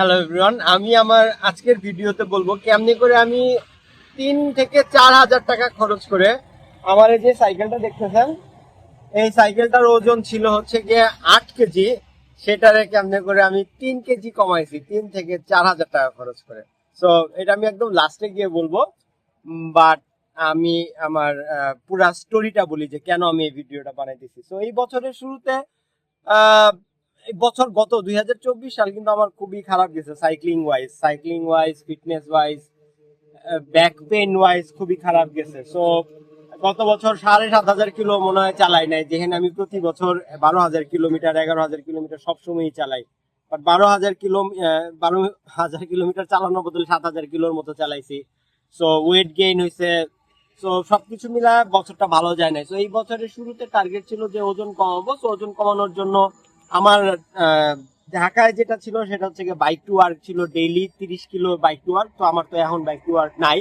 Hello everyone আমি আমার আজকের ভিডিওতে বলব কেমনি করে আমি তিন থেকে চার হাজার টাকা খরচ করে আমার এই যে সাইকেলটা দেখতেছেন, এই সাইকেলটার ওজন ছিল হচ্ছে গিয়ে আট কেজি। সেটারে কেমনে করে আমি তিন কেজি কমাইছি, তিন থেকে চার হাজার টাকা খরচ করে। সো এটা আমি একদম লাস্টে গিয়ে বলব। বাট আমি আমার পুরা স্টোরিটা বলি যে কেন আমি এই ভিডিওটা বানাইতেছি। সো এই বছরের শুরুতে বছর গত দুই হাজার চব্বিশ সাল কিন্তু আমার খুবই খারাপ গেছে cycling wise cycling wise fitness wise back pain wise খুবই খারাপ গেছে। সো গত বছর সাড়ে সাত হাজার কিলো মনে হয় চালাই নাই যেখানে আমি প্রতি বছর বারো হাজার কিলোমিটার, এগারো হাজার কিলোমিটার সবসময়ই চালাই। বাট বারো হাজার কিলো বারো হাজার কিলোমিটার চালানোর বদলে সাত হাজার কিলোর মতো চালাইছি। সো ওয়েট গেইন হয়েছে সো সবকিছু মিলা বছরটা ভালো যায় নাই। সো এই বছরের শুরুতে টার্গেট ছিল যে ওজন কমাবো। সো ওজন কমানোর জন্য আমার ঢাকায় যেটা ছিল সেটা হচ্ছে গিয়ে বাইক টু ওয়ার্ক ছিল ডেইলি তিরিশ কিলো বাইক টু ওয়ার্ক তো আমার তো এখন বাইক টু ওয়ার্ক নাই।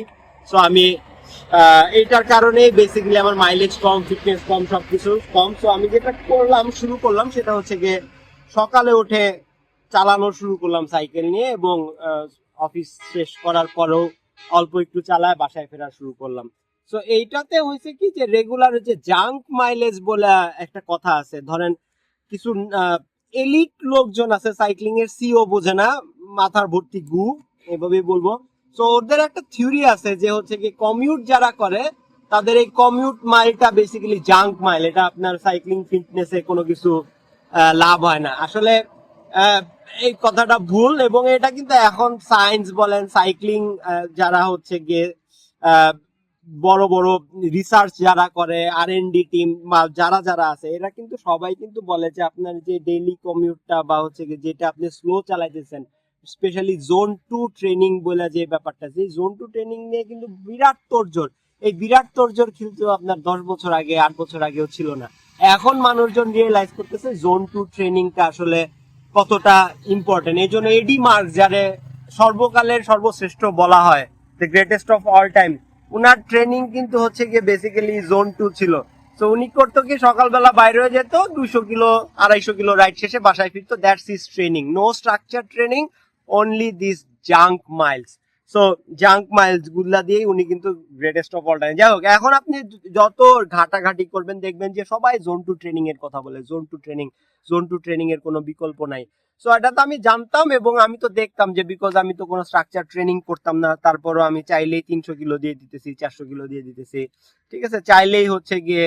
সো আমি এইটার কারণে বেসিক্যালি আমার মাইলেজ কম ফিটনেস কম, সবকিছু কম। সো আমি যেটা করলাম, শুরু করলাম সেটা হচ্ছে গিয়ে সকালে উঠে চালানো শুরু করলাম সাইকেল নিয়ে এবং অফিস শেষ করার পরেও অল্প একটু চালায়, বাসায় ফেরা শুরু করলাম। সো এইটাতে হয়েছে কি যে রেগুলার হচ্ছে জাঙ্ক মাইলেজ বলে একটা কথা আছে। ধরেন কিছু এলিট লোকজন আছে সাইক্লিং এর সিও বোঝে না, মাথার ভর্তি গু, এভাবেই বলব। তো ওদের একটা থিওরি আছে যে হচ্ছে কি কমিউট যারা করে, তাদের এই কমিউট মাইলটা বেসিক্যালি জাঙ্ক মাইল এটা আপনার সাইক্লিং ফিটনেসে কোনো কিছু লাভ হয় না। আসলে এই কথাটা ভুল এবং এটা কিন্তু এখন সায়েন্স বলেন সাইক্লিং যারা হচ্ছে গিয়ে বড় বড় রিসার্চ যারা করে আর ডি টিম বা যারা যারা আছে, এরা কিন্তু সবাই কিন্তু বলে যে আপনার যে ডেইলি কমিউটটা বা হচ্ছে যেটা আপনি স্লো চালাইতেছেন স্পেশালি জোন টু ট্রেনিং বলে যে ব্যাপারটা যে জোন টু ট্রেনিং নিয়ে কিন্তু বিরাট তোড়জোড়। এই বিরাট তোড়জোড় কিন্তু আপনার দশ বছর আগে, আট বছর আগেও ছিল না। এখন মানুষজন রিয়েলাইজ করতেছে জোন টু ট্রেনিংটা আসলে কতটা ইম্পর্টেন্ট এই জন্য এডি মার্ক যারে সর্বকালের সর্বশ্রেষ্ঠ বলা হয় the greatest of all time উনার ট্রেনিং কিন্তু হচ্ছে গিয়ে বেসিক্যালি জোন টু ছিল। তো উনি করতো কি, সকালবেলা বাইরে হয়ে যেত, দুশো কিলো, আড়াইশো কিলো রাইড শেষে বাসায় ফিরতো। That's is training no structure training only this junk miles so junk মাইলসগুলা দিয়েই উনি কিন্তু গ্রেটেস্ট অফ অল টাইম যাই হোক, এখন আপনি যত ঘাটাঘাটি করবেন, দেখবেন যে সবাই জোন টু ট্রেনিং এর কথা বলে। Zone two training zone two training এর কোনো বিকল্প নাই। সো এটা তো আমি জানতাম এবং আমি তো দেখতাম যে বিকজ আমি তো কোনো স্ট্রাকচার ট্রেনিং করতাম না, তারপরও আমি চাইলেই তিনশো কিলো দিয়ে দিতেছি, চারশো কিলো দিয়ে দিতেছি। ঠিক আছে? চাইলেই হচ্ছে গিয়ে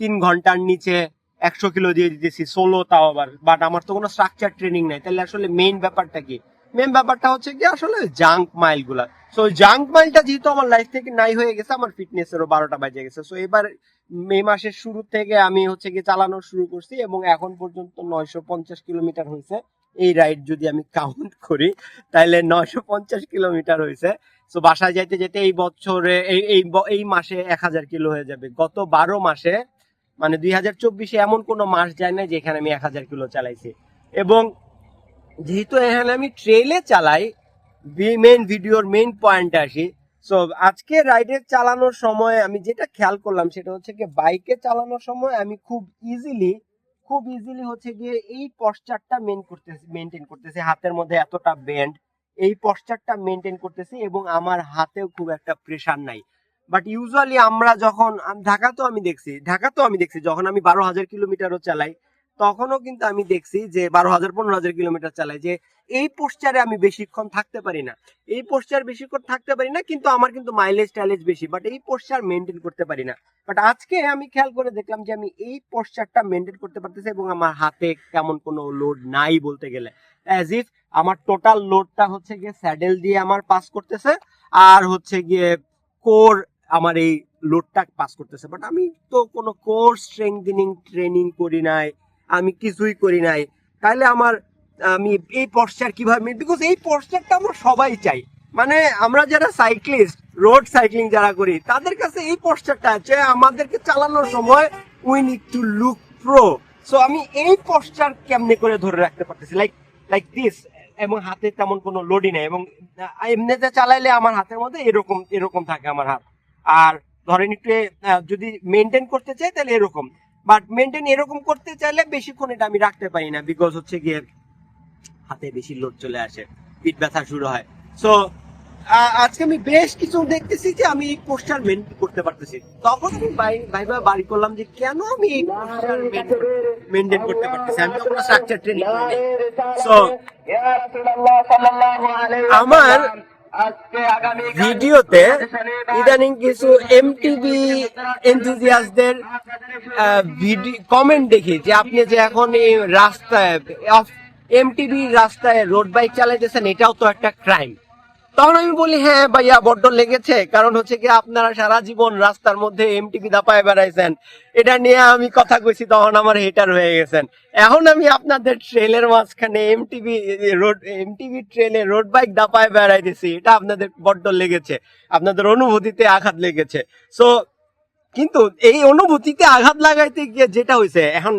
তিন ঘণ্টার নিচে একশো কিলো দিয়ে দিতেছি, ষোলো তাও আবার। বাট আমার তো কোনো স্ট্রাকচার ট্রেনিং নাই। তাহলে আসলে মেইন ব্যাপারটা কি? মেইন ব্যাপারটা হচ্ছে কি, আসলে জাঙ্ক মাইলগুলা। সো জাঙ্ক মাইলটা যেহেতু আমার লাইফ থেকে নাই হয়ে গেছে, আমার ফিটনেসেরও বারোটা বাজে গেছে। সো এবার মে মাসের শুরু থেকে আমি হচ্ছে গিয়ে চালানো শুরু করছি এবং এখন পর্যন্ত নয়শো পঞ্চাশ কিলোমিটার হয়েছে। এই রাইড যদি আমি কাউন্ট করি তাহলে নয়শো পঞ্চাশ কিলোমিটার হয়েছে। তো বাসায় যাইতে যেতে এই বছরে, এই এই মাসে এক হাজার কিলো হয়ে যাবে। গত বারো মাসে মানে দুই হাজার চব্বিশে এমন কোনো মাস যায় না যেখানে আমি এক হাজার কিলো চালাইছি। এবং যেহেতু এখানে আমি ট্রেলে চালাই মেন ভিডিওর মেন পয়েন্ট আসি। সো আজকে রাইডে চালানোর সময় আমি যেটা খেয়াল করলাম সেটা হচ্ছে কি বাইকে চালানোর সময় আমি খুব ইজিলি খুব ইজিলি হচ্ছে গিয়ে এই পশ্চারটা মেন করতেছি মেনটেন করতেছি। হাতের মধ্যে এতটা ব্যান্ড এই পশ্চারটা মেনটেন করতেছি এবং আমার হাতেও খুব একটা প্রেশার নাই। বাট ইউজুয়ালি আমরা যখন আম- ঢাকাতেও আমি দেখছি, ঢাকাতেও আমি দেখছি, যখন আমি বারো হাজার কিলোমিটারও চালাই তখনও কিন্তু আমি দেখছি যে বারো হাজার, পনেরো হাজার কিলোমিটার চালাই যে এই পোস্টারে আমি বেশিক্ষণ থাকতে পারি না। এই পোস্টার বেশিক্ষণ থাকতে পারি না, কিন্তু আমার কিন্তু মাইলেজ টাইলেজ বেশি বাট এই পোস্টার মেনটেন করতে পারি না। বাট আজকে আমি খেয়াল করে দেখলাম যে আমি এই পোস্টারটা মেনটেন করতে পারতেছি এবং আমার হাতে কেমন কোনো লোড নাই বলতে গেলে। অ্যাজ ইফ আমার টোটাল লোডটা হচ্ছে গিয়ে স্যাডেল দিয়ে আমার পাস করতেছে, আর হচ্ছে গিয়ে কোর আমার এই লোডটা পাস করতেছে। বাট আমি তো কোনো কোর স্ট্রেংথেনিং ট্রেনিং করি নাই আমি কিছুই করি নাই। তাহলে আমার, আমি এই পশ্চার কীভাবে বিকজ এই পশ্চারটা আমরা সবাই চাই। মানে আমরা যারা সাইক্লিস্ট রোড সাইক্লিং যারা করি, তাদের কাছে এই পশ্চারটা আছে, আমাদেরকে চালানোর সময় we need to look pro so আমি এই পশ্চার কেমনে করে ধরে রাখতে পারতেছি? লাইক লাইক দিস এবং হাতে তেমন কোনো লোডই নেই, এবং এমনিতে চালাইলে আমার হাতের মধ্যে এরকম এরকম থাকে আমার হাত। আর ধরেন একটু যদি মেনটেন করতে চাই, তাহলে এরকম। বাট মেনটেন এরকম করতে চাইলে বেশিক্ষণ এটা আমি রাখতে পারি না বিকজ হচ্ছে গিয়ে হাতে বেশি লোড চলে আসে পিঠ ব্যথা শুরু হয়। সো আজকে আমি বেশ কিছু দেখতেছি যে আমি এই পোস্টার মেনটেন করতে পারতেছি। তখন আমি ভাই ভাই ভাই বাড়ি করলাম যে কেন আমি এই পোস্টার মেনটেন করতে পারতেছি? আমি তো কোনো স্ট্রাকচার ট্রেনিং সো আমার ভিডিওতে ইদানিং কিছু এমটিভি এনথুজিয়াসদের ভিডিও কমেন্ট দেখি যে আপনি যে এখন এই রাস্তায় এমটিভি রাস্তায় রোড বাইক চালাইতেছেন এটাও তো একটা ক্রাইম তখন আমি বলি হ্যাঁ ভাইয়া, বড্ড লেগেছে। কারণ হচ্ছে কি আপনারা সারা জীবন রাস্তার মধ্যে এমটিভি দাপায় বেড়াইছেন। এটা নিয়ে আমি কথা কইছি, তখন আমার হেটার হয়ে গেছেন। এখন আমি আপনাদের ট্রেলের মাঝখানে এমটিভি, রোড, এমটিভি ট্রেলে রোড বাইক দাপায় বেড়াইতেছি। এটা আপনাদের বড্ড লেগেছে। আপনাদের অনুভূতিতে আঘাত লেগেছে। সো কিন্তু এই অনুভূতিতে আঘাত লাগাইতে গিয়ে যেটা হয়েছে এখন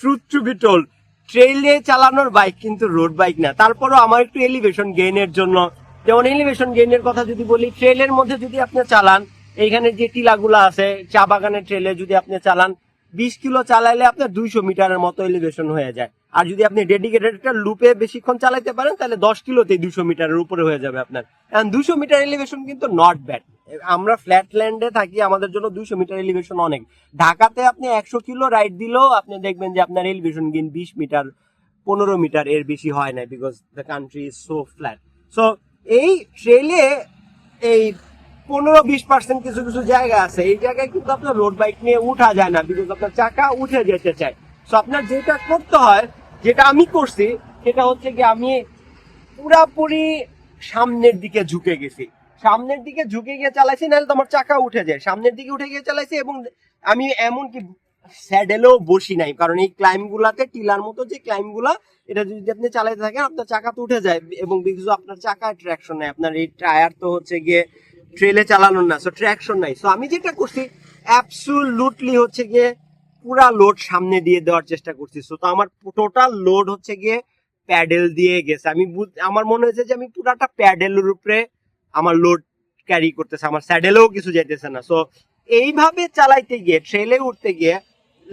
ট্রুথ টু বি টোল্ড ট্রেলে চালানোর বাইক কিন্তু রোড বাইক না। তারপরও আমার একটু এলিভেশন গেইনের জন্য যেমন এলিভেশন গেইনের কথা যদি বলি ট্রেলের মধ্যে যদি আপনি চালান, এইখানে যে টিলাগুলো আছে, চা বাগানের ট্রেলে যদি আপনি চালান, বিশ কিলো চালাইলে আপনার দুইশো মিটারের মতো এলিভেশন হয়ে যায়। আর যদি আপনি ডেডিকেটেড একটা লুপে বেশিক্ষণ চালাইতে পারেন, তাহলে দশ কিলোতেই দুশো মিটারের উপরে হয়ে যাবে আপনার। দুশো মিটার এলিভেশন কিন্তু নট ব্যাড আমরা ফ্ল্যাট ল্যান্ডে থাকি, আমাদের জন্য দুশো মিটার এলিভেশন অনেক। ঢাকাতে আপনি একশো কিলো রাইড দিলেও আপনি দেখবেন যে আপনার এলিভেশন গেইন বিশ মিটার, পনেরো মিটার এর বেশি হয় না because the country is so flat so এই ট্রেলে এই পনেরো বিশ পার্সেন্ট কিছু কিছু জায়গা আছে। এই জায়গায় কিন্তু আপনার রোড বাইক নিয়ে উঠা যায় না বিকজ আপনার চাকা উঠে যেতে চায়। সো আপনার যেটা করতে হয়, যেটা আমি করছি, সেটা হচ্ছে কি আমি পুরাপুরি সামনের দিকে ঝুঁকে গেছি। সামনের দিকে ঝুঁকে গিয়ে চালাইছি, নাহলে তোমার চাকা উঠে যায়। সামনের দিকে উঠে গিয়ে চালাইছি এবং আমি এমন কি স্যাডেলেও বসি নাই, কারণ এই ক্লাইম গুলাতে টিলার মতো যে ক্লাইমগুলা, এটা যদি আপনি চালাইতে থাকেন, আপনার চাকা তো উঠে যায়, এবং বিকজ আপনার চাকায় ট্র্যাকশন নাই, আপনার এই টায়ার তো হচ্ছে গিয়ে ট্রেলে চালানোর না সো ট্র্যাকশন নাই। সো আমি যেটা করছি অ্যাবসুলুটলি হচ্ছে গিয়ে পুরা লোড সামনে দিয়ে দেওয়ার চেষ্টা করছি। সো তো আমার টোটাল লোড হচ্ছে গিয়ে প্যাডেল দিয়ে গেছে। আমি আমার মনে হয়েছে যে আমি পুরাটা প্যাডেলের উপরে আমার লোড ক্যারি করতেছে, আমার স্যাডেলেও কিছু যাইতেছে না। সো এইভাবে চালাইতে গিয়ে ট্রেলে উঠতে গিয়ে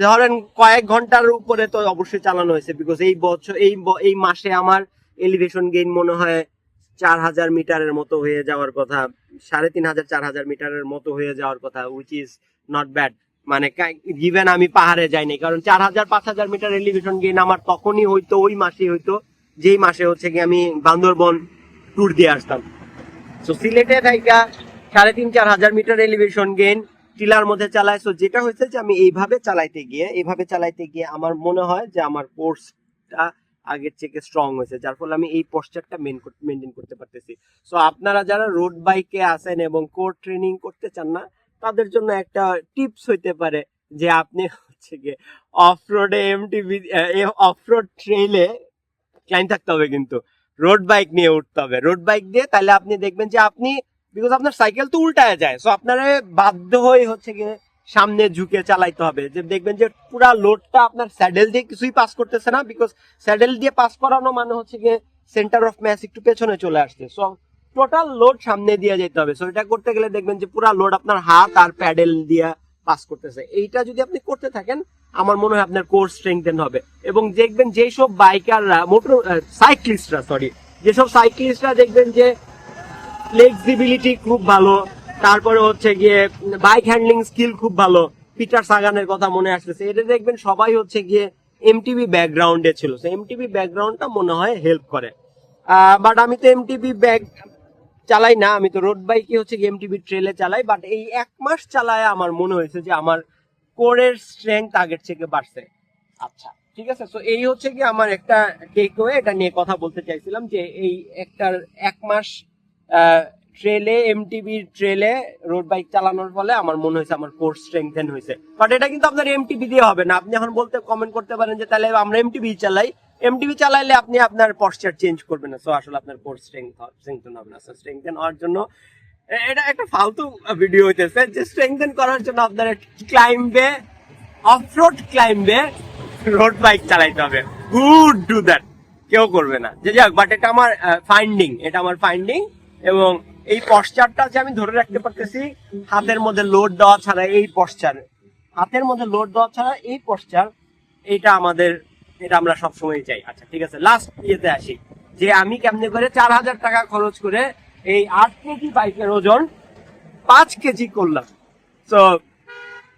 ধরেন কয়েক ঘণ্টার উপরে তো অবশ্যই চালানো হয়েছে বিকজ এই বছর, এই এই মাসে আমার এলিভেশন গেইন মনে হয় চার হাজার মিটারের মতো হয়ে যাওয়ার কথা, সাড়ে তিন হাজার, চার হাজার মিটারের মতো হয়ে যাওয়ার কথা উইচ ইজ নট ব্যাড মানে গিভেন আমি পাহাড়ে যাইনি, কারণ চার হাজার, পাঁচ হাজার মিটার এলিভেশন গেইন আমার তখনই হইতো, ওই মাসেই হইতো, যেই মাসে হচ্ছে কি আমি বান্দরবন ট্যুর দিয়ে আসতাম। সো সিলেটে থাইকা সাড়ে তিন, চার হাজার মিটার এলিভেশন গেইন টিলার মধ্যে চালায় সো যেটা হয়েছে যে আমি এইভাবে চালাইতে গিয়ে, এইভাবে চালাইতে গিয়ে আমার মনে হয় যে আমার কোর্সটা আগের থেকে স্ট্রং হয়েছে, যার ফলে আমি এই পশ্চারটা মেনটেন করতে পারতেছি। সো আপনারা যারা রোড বাইকে আসেন এবং কোর ট্রেনিং করতে চান না, তাদের জন্য একটা টিপস হইতে পারে যে আপনি হচ্ছে গিয়ে অফ রোডে এমটিভি অফ রোড ট্রেলে ক্লাইন থাকতে হবে কিন্তু। রোড বাইক নিয়ে উঠতে হবে। রোড বাইক দিয়ে তাহলে আপনি দেখবেন যে আপনি বিকজ আপনার সাইকেল তো উল্টায় যায় সো আপনারা বাধ্য হয়ে হচ্ছে গিয়ে সামনে ঝুঁকে চালাইতে হবে। যে দেখবেন যে পুরা লোডটা আপনার স্যাডেল দিয়ে কিছুই পাস করতেছে না বিকজ স্যাডেল দিয়ে পাস করানো মানে হচ্ছে গিয়ে সেন্টার অফ ম্যাস একটু পেছনে চলে আসছে। সো টোটাল লোড সামনে দিয়ে যেতে হবে। সো এটা করতে গেলে দেখবেন যে পুরা লোড আপনার হাত আর প্যাডেল দিয়ে পাস করতেছে। এইটা যদি আপনি করতে থাকেন, আমার মনে হয় আপনার কোর্স স্ট্রেংথেন হবে। এবং দেখবেন যেসব বাইকাররা মোটর সাইক্লিস্টরা সরি যেসব সাইক্লিস্টরা দেখবেন যে ফ্লেক্সিবিলিটি খুব ভালো। তারপরে হচ্ছে গিয়ে বাইক হ্যান্ডলিং স্কিল খুব ভালো। পিটার সাগানের কথা মনে আসতেছে। এটা দেখবেন সবাই হচ্ছে গিয়ে এমটিভি ব্যাকগ্রাউন্ডে ছিল। এমটিভি ব্যাকগ্রাউন্ডটা মনে হয় হেল্প করে। বাট আমি তো এমটিভি ব্যাক চালাই না। আমি তো রোড বাইকে হচ্ছে এমটিভি ট্রেলে চালাই। বাট এই এক মাস চালায় আমার মনে হয়েছে যে আমার কোরের স্ট্রেংথ আগের থেকে বাড়ছে। আচ্ছা। ঠিক আছে? তো এই হচ্ছে কি আমার একটা টেক ওয়ে এটা নিয়ে কথা বলতে চাইছিলাম যে এই একটার এক মাস ট্রেলে এমটিভি ট্রেলে রোড বাইক চালানোর ফলে আমার মনে হয়েছে আমার কোর্স স্ট্রেংথেন হয়েছে। বাট এটা কিন্তু আপনার এমটিভি দিয়ে হবে না। আপনি এখন বলতে কমেন্ট করতে পারেন যে, তাহলে আমরা এমটিভি চালাই। এমটিভি চালাইলে আপনি আপনার পশ্চার চেঞ্জ করবেন না। সো আসলে আপনার কোর্স স্ট্রেংথ স্ট্রেংথেন হবে না। স্ট্রেংথেন হওয়ার জন্য এটা একটা ফালতু ভিডিও হইতেছে যে স্ট্রেংথেন করার জন্য আপনার ক্লাইম্বে অফরোড ক্লাইম্বে রোড বাইক চালাইতে হবে। গুড ডু দ্যাট কেউ করবে না। যে যাক বাট এটা আমার ফাইন্ডিং এটা আমার ফাইন্ডিং এবং এই পশ্চারটা যে আমি ধরে রাখতে পারতেছি, হাতের মধ্যে লোড দেওয়া ছাড়া এই পশ্চার হাতের মধ্যে লোড দেওয়া ছাড়া এই পশ্চার এটা আমাদের, এটা আমরা সবসময় চাই। আচ্ছা ঠিক আছে লাস্ট ইয়েতে আসি। যে আমি কেমনে করে চার হাজার টাকা খরচ করে এই আট কেজি বাইকের ওজন পাঁচ কেজি করলাম। তো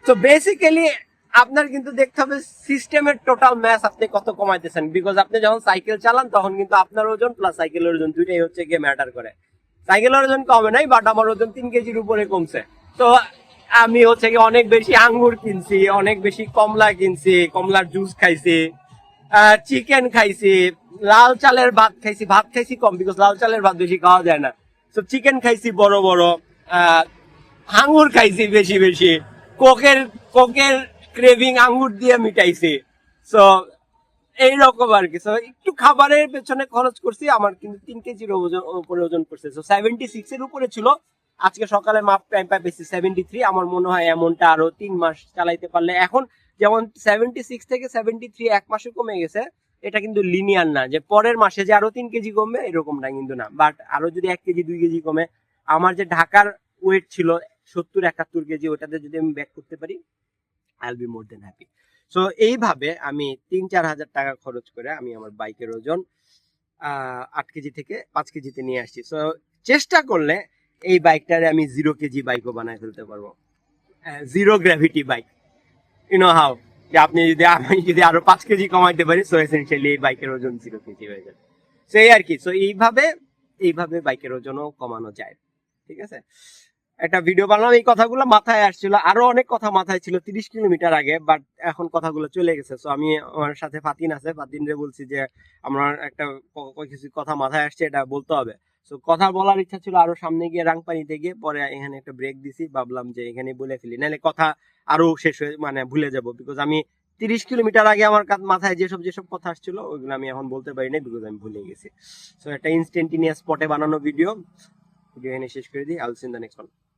তো বেসিক্যালি আপনার কিন্তু দেখতে হবে সিস্টেমের টোটাল ম্যাচ আপনি কত কমাইতেছেন। বিকজ আপনি যখন সাইকেল চালান, তখন কিন্তু আপনার ওজন প্লাস সাইকেলের ওজন দুইটাই হচ্ছে গিয়ে ম্যাটার করে। সাইকেলের ওজন কমে নাই বাট আমার ওজন তিন কেজির উপরে কমছে। তো আমি হচ্ছে কি অনেক বেশি আঙ্গুর কিনছি, অনেক বেশি কমলা কিনছি, কমলার জুস খাইছি চিকেন খাইছি, লাল চালের ভাত খাইছি ভাত খাইছি কম বিকজ লাল চালের ভাত বেশি খাওয়া যায় না। তো চিকেন খাইছি বড় বড় আঙ্গুর খাইছি বেশি বেশি, কোকের কোকের ক্রেভিং আঙ্গুর দিয়ে মিটাইছি। সো এইরকম আর কি। একটু খাবারের পেছনে খরচ করছি, আমার কিন্তু তিন কেজির উপরে ওজন করছে তো সেভেন্টি সিক্স এর উপরে ছিল। আজকে সকালে মাপ টাইম পেয়েছি সেভেন্টি থ্রি আমার মনে হয় এমনটা আরও তিন মাস চালাইতে পারলে। এখন যেমন সেভেন্টি সিক্স থেকে সেভেন্টি থ্রি এক মাসে কমে গেছে, এটা কিন্তু লিনিয়ার না। যে পরের মাসে যে আরও তিন কেজি কমবে, এরকমটা কিন্তু না। বাট আরও যদি এক কেজি, দুই কেজি কমে, আমার যে ঢাকার ওয়েট ছিল, সত্তর একাত্তর কেজি, ওটাতে যদি আমি ব্যাক করতে পারি I be more than happy so এইভাবে আমি তিন চার হাজার টাকা খরচ করে আমি আমার বাইকের ওজন আট কেজি থেকে পাঁচ কেজিতে নিয়ে আসছি। সো চেষ্টা করলে এই বাইকটারে আমি জিরো কেজি বাইকও বানায় ফেলতে পারব। Zero gravity bike. You know how যে আপনি যদি, আমি যদি আরও পাঁচ কেজি কমাইতে পারি সো এসেন্সিয়ালি এই বাইকের ওজন জিরো কেজি হয়ে যাবে। সেই আর কি। সো এইভাবে এইভাবে বাইকের ওজনও কমানো যায়। ঠিক আছে? একটা ভিডিও বানালাম, এই কথাগুলো মাথায় আসছিল। আরও অনেক কথা মাথায় ছিল, তিরিশ কিলোমিটার আগে বাট এখন কথাগুলো চলে গেছে। সো আমি আমার সাথে ফাতিন আছে, ফাতিন রে বলছি যে, আমার একটা কিছু কথা মাথায় আসছে, এটা বলতে হবে। সো কথা বলার ইচ্ছা ছিল আরও সামনে গিয়ে রাংপানিতে গিয়ে, পরে এখানে একটা ব্রেক দিছি, ভাবলাম যে এখানে বলে ফেলি। নাহলে কথা আরও শেষ হয়ে মানে ভুলে যাব বিকজ আমি তিরিশ কিলোমিটার আগে আমার কাত- মাথায় যেসব যেসব কথা আসছিল, ওইগুলো আমি এখন বলতে পারি না বিকজ আমি ভুলে গেছি। সো একটা ইনস্টেন্টিনিয়াস স্পটে বানানো ভিডিও ভিডিও এখানে শেষ করে দিই আলসিন দ্য নেক্সট ওয়ান